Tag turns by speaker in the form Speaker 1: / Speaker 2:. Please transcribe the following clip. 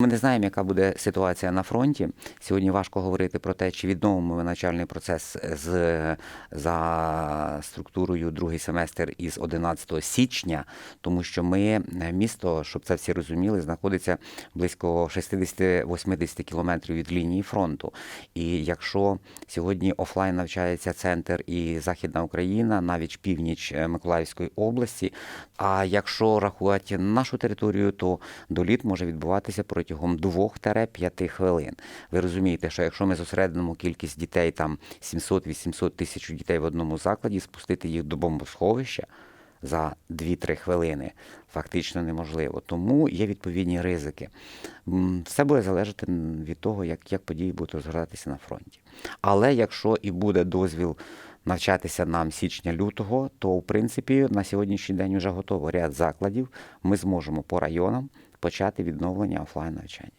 Speaker 1: Ми не знаємо, яка буде ситуація на фронті. Сьогодні важко говорити про те, чи відновимо ми навчальний процес з за структурою другий семестр із 11 січня, тому що ми місто, щоб це всі розуміли, знаходиться близько 60-80 кілометрів від лінії фронту. І якщо сьогодні офлайн навчається центр і Західна Україна, навіть північ е, Миколаївської області. А якщо рахувати нашу територію, то доліт може відбуватися протягом 2-5 хвилин. Ви розумієте, що якщо ми зосередимо кількість дітей там 700-800 тисяч дітей в одному закладі, спустити їх до бомбосховища за 2-3 хвилини фактично неможливо. Тому є відповідні ризики. Все буде залежати від того, як, як події будуть розгортатися на фронті. Але якщо і буде дозвіл навчатися нам січня-лютого, то в принципі на сьогоднішній день вже готовий ряд закладів. Ми зможемо по районам почати відновлення офлайн навчання.